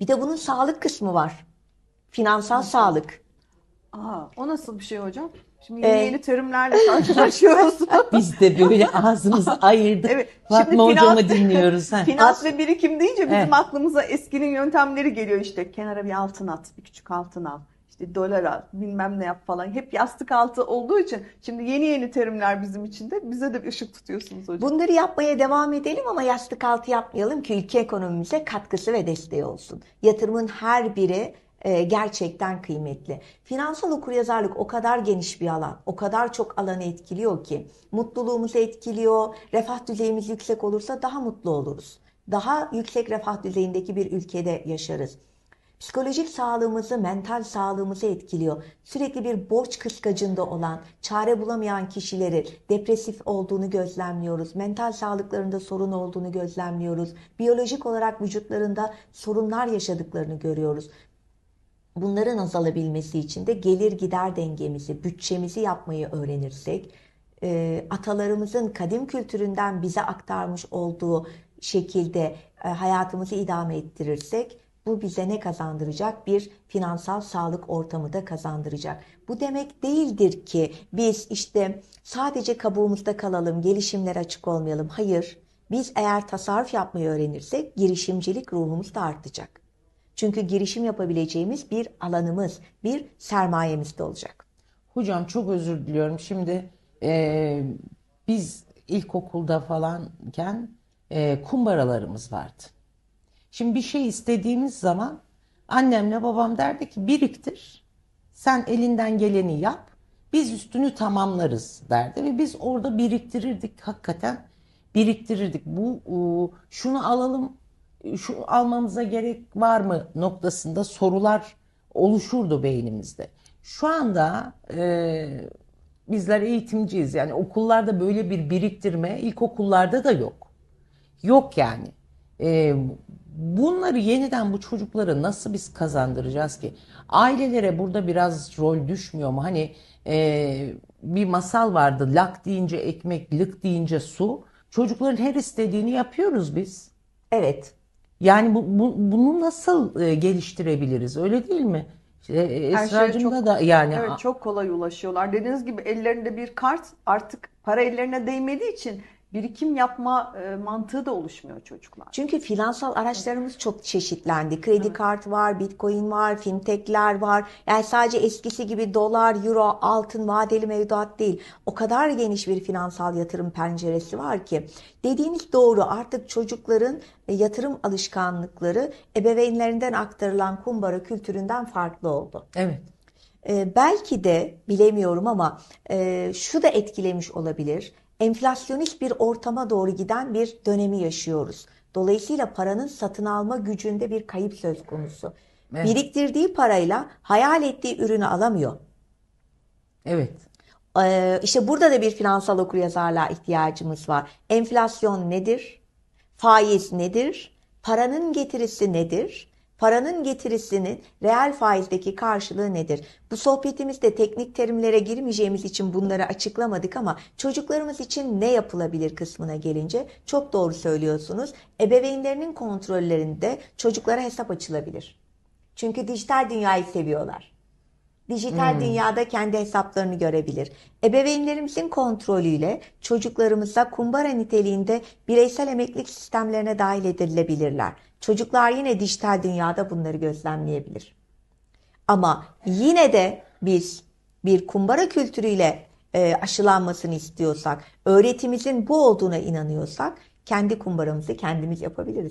Bir de bunun sağlık kısmı var. Finansal sağlık. Aa, o nasıl bir şey hocam? Şimdi yeni Ee, yeni terimlerle karşılaşıyoruz. Biz de böyle ağzımızı ayırdık. Evet, Fatma hocamı dinliyoruz. Ha. Finans ve birikim deyince bizim Evet. aklımıza eskinin yöntemleri geliyor işte. Kenara bir altın at, bir küçük altın al. İşte dolar al, bilmem ne yap falan. Hep yastık altı olduğu için şimdi yeni yeni terimler bizim için de bize de bir ışık tutuyorsunuz hocam. Bunları yapmaya devam edelim ama yastık altı yapmayalım ki ülke ekonomimize katkısı ve desteği olsun. Yatırımın her biri e, gerçekten kıymetli. Finansal okuryazarlık o kadar geniş bir alan, o kadar çok alanı etkiliyor ki mutluluğumuzu etkiliyor, refah düzeyimiz yüksek olursa daha mutlu oluruz. Daha yüksek refah düzeyindeki bir ülkede yaşarız. Psikolojik sağlığımızı, mental sağlığımızı etkiliyor. Sürekli bir borç kıskacında olan, çare bulamayan kişileri depresif olduğunu gözlemliyoruz. Mental sağlıklarında sorun olduğunu gözlemliyoruz. Biyolojik olarak vücutlarında sorunlar yaşadıklarını görüyoruz. Bunların azalabilmesi için de gelir gider dengemizi, bütçemizi yapmayı öğrenirsek, e, atalarımızın kadim kültüründen bize aktarmış olduğu şekilde e, hayatımızı idame ettirirsek, bu bize ne kazandıracak? Bir finansal sağlık ortamı da kazandıracak. Bu demek değildir ki biz işte sadece kabuğumuzda kalalım, gelişimlere açık olmayalım. Hayır, biz eğer tasarruf yapmayı öğrenirsek girişimcilik ruhumuz da artacak. Çünkü girişim yapabileceğimiz bir alanımız, bir sermayemiz de olacak. Hocam çok özür diliyorum. Şimdi e, biz ilkokulda falanken e, kumbaralarımız vardı. Şimdi bir şey istediğimiz zaman annemle babam derdi ki biriktir. Sen elinden geleni yap. Biz üstünü tamamlarız derdi ve biz orada biriktirirdik hakikaten biriktirirdik. Bu şunu alalım, şu almamıza gerek var mı noktasında sorular oluşurdu beynimizde. Şu anda e, bizler eğitimciyiz yani okullarda böyle bir biriktirme ilkokullarda da yok. Yok yani. E, bunları yeniden bu çocuklara nasıl biz kazandıracağız ki? Ailelere burada biraz rol düşmüyor mu? Hani e, bir masal vardı. Lak deyince ekmek, lık deyince su. Çocukların her istediğini yapıyoruz biz. Evet, Yani bu, bu- bunu nasıl e, geliştirebiliriz? Öyle değil mi? İşte, e, çok- da yani Evet çok kolay ulaşıyorlar. Dediğiniz gibi ellerinde bir kart artık para ellerine değmediği için birikim yapma e, mantığı da oluşmuyor çocuklar. Çünkü finansal araçlarımız çok çeşitlendi. Kredi kart var, bitcoin var, fintechler var. Yani sadece eskisi gibi dolar, euro, altın, vadeli mevduat değil. O kadar geniş bir finansal yatırım penceresi var ki. Dediğiniz doğru artık çocukların e, yatırım alışkanlıkları ebeveynlerinden aktarılan kumbara kültüründen farklı oldu. evet. Ee, belki de bilemiyorum ama e, şu da etkilemiş olabilir. Enflasyonist bir ortama doğru giden bir dönemi yaşıyoruz. Dolayısıyla paranın satın alma gücünde bir kayıp söz konusu. Evet. Biriktirdiği parayla hayal ettiği ürünü alamıyor. Evet. Ee, işte burada da bir finansal okuryazarlığa ihtiyacımız var. Enflasyon nedir? Faiz nedir? Paranın getirisi nedir? Paranın getirisinin reel faizdeki karşılığı nedir? Bu sohbetimizde teknik terimlere girmeyeceğimiz için bunları açıklamadık ama çocuklarımız için ne yapılabilir kısmına gelince çok doğru söylüyorsunuz. Ebeveynlerinin kontrollerinde çocuklara hesap açılabilir. Çünkü dijital dünyayı seviyorlar. Dijital dünyada kendi hesaplarını görebilir. Ebeveynlerimizin kontrolüyle çocuklarımıza kumbara niteliğinde bireysel emeklilik sistemlerine dahil edilebilirler. Çocuklar yine dijital dünyada bunları gözlemleyebilir. Ama yine de biz bir kumbara kültürüyle e, aşılanmasını istiyorsak, öğretimizin bu olduğuna inanıyorsak kendi kumbaramızı kendimiz yapabiliriz.